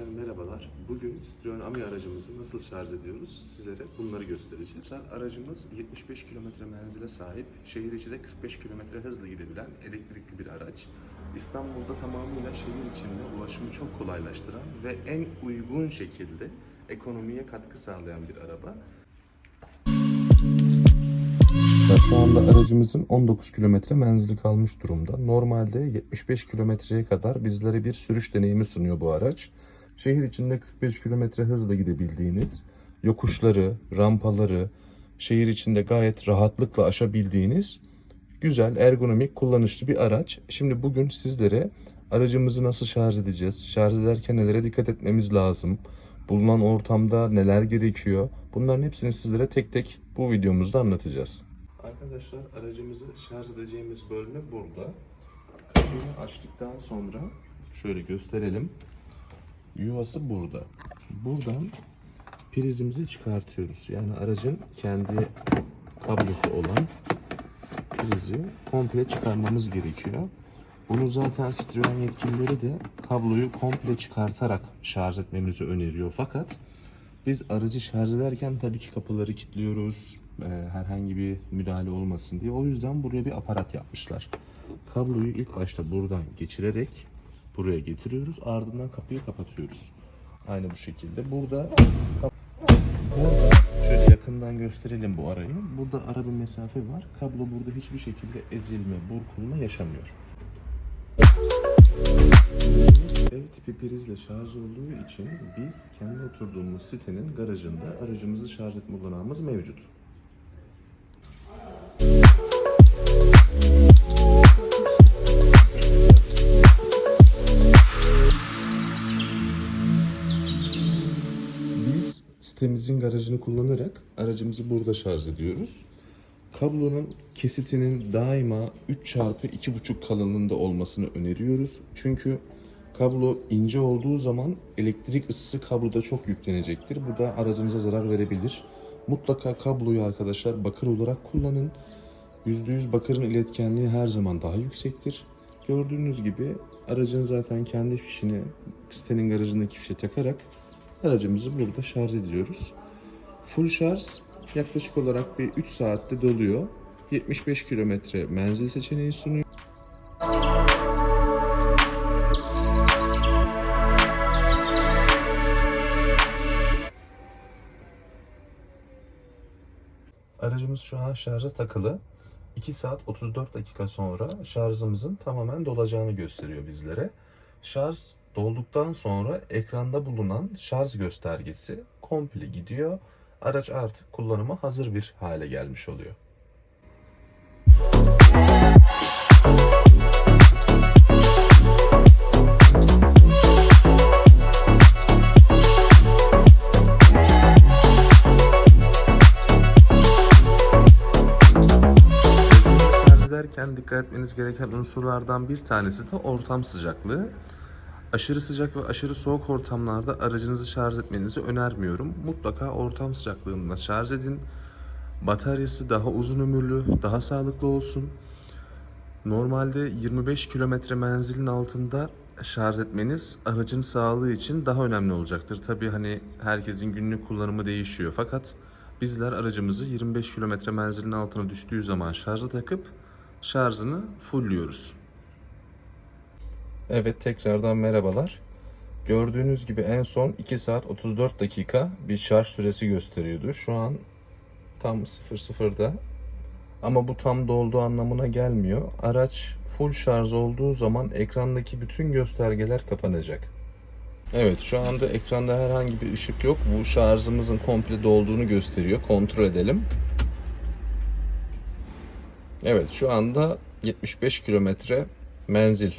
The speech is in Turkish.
Arkadaşlar merhabalar. Bugün Citroen Ami aracımızı nasıl şarj ediyoruz sizlere bunları göstereceğiz. Aracımız 75 kilometre menzile sahip, şehir içi de 45 kilometre hızla gidebilen elektrikli bir araç. İstanbul'da tamamıyla şehir içinde ulaşımı çok kolaylaştıran ve en uygun şekilde ekonomiye katkı sağlayan bir araba. Şu anda aracımızın 19 kilometre menzili kalmış durumda. Normalde 75 kilometreye kadar bizlere bir sürüş deneyimi sunuyor bu araç. Şehir içinde 45 kilometre hızla gidebildiğiniz, yokuşları, rampaları, şehir içinde gayet rahatlıkla aşabildiğiniz güzel, ergonomik, kullanışlı bir araç. Şimdi bugün sizlere aracımızı nasıl şarj edeceğiz, şarj ederken nelere dikkat etmemiz lazım, bulunan ortamda neler gerekiyor, bunların hepsini sizlere tek tek bu videomuzda anlatacağız. Arkadaşlar aracımızı şarj edeceğimiz bölme burada. Kapıyı açtıktan sonra şöyle gösterelim. Yuvası burada. Buradan prizimizi çıkartıyoruz. Yani aracın kendi kablosu olan prizi komple çıkarmamız gerekiyor. Bunu zaten Citroen yetkilileri de kabloyu komple çıkartarak şarj etmemizi öneriyor. Fakat biz aracı şarj ederken tabii ki kapıları kilitliyoruz. e, herhangi bir müdahale olmasın diye. O yüzden buraya bir aparat yapmışlar. Kabloyu ilk başta buradan geçirerek buraya getiriyoruz. Ardından kapıyı kapatıyoruz. Aynı bu şekilde. Burada Burada şöyle yakından gösterelim bu arayı. Burada ara bir mesafe var. Kablo burada hiçbir şekilde ezilme, burkulma yaşamıyor. Ev tipi prizle şarj olduğu için biz kendi oturduğumuz sitenin garajında aracımızı şarj etme olanağımız mevcut. Sitemizin garajını kullanarak aracımızı burada şarj ediyoruz. Kablonun kesitinin daima 3 çarpı 2,5 kalınlığında olmasını öneriyoruz. Çünkü kablo ince olduğu zaman elektrik ısısı kabloda çok yüklenecektir. Bu da aracınıza zarar verebilir. Mutlaka kabloyu arkadaşlar bakır olarak kullanın. %100 bakırın iletkenliği her zaman daha yüksektir. Gördüğünüz gibi aracın zaten kendi fişini sitenin garajındaki fişe takarak aracımızı burada şarj ediyoruz. Full şarj yaklaşık olarak bir 3 saatte doluyor. 75 kilometre menzil seçeneği sunuyor. Aracımız şu an şarja takılı. 2 saat 34 dakika sonra şarjımızın tamamen dolacağını gösteriyor bizlere. Şarj dolduktan sonra ekranda bulunan şarj göstergesi komple gidiyor. Araç artık kullanıma hazır bir hale gelmiş oluyor. Şarj ederken dikkat etmeniz gereken unsurlardan bir tanesi de ortam sıcaklığı. Aşırı sıcak ve aşırı soğuk ortamlarda aracınızı şarj etmenizi önermiyorum. Mutlaka ortam sıcaklığında şarj edin. Bataryası daha uzun ömürlü, daha sağlıklı olsun. Normalde 25 kilometre menzilin altında şarj etmeniz aracın sağlığı için daha önemli olacaktır. Tabii hani herkesin günlük kullanımı değişiyor fakat bizler aracımızı 25 kilometre menzilin altına düştüğü zaman şarja takıp şarjını fullliyoruz. Evet tekrardan merhabalar. Gördüğünüz gibi en son 2 saat 34 dakika bir şarj süresi gösteriyordu. Şu an tam 00'da. Ama bu tam dolduğu anlamına gelmiyor. Araç full şarj olduğu zaman ekrandaki bütün göstergeler kapanacak. Evet şu anda ekranda herhangi bir ışık yok. Bu şarjımızın komple dolduğunu gösteriyor. Kontrol edelim. Evet şu anda 75 kilometre menzil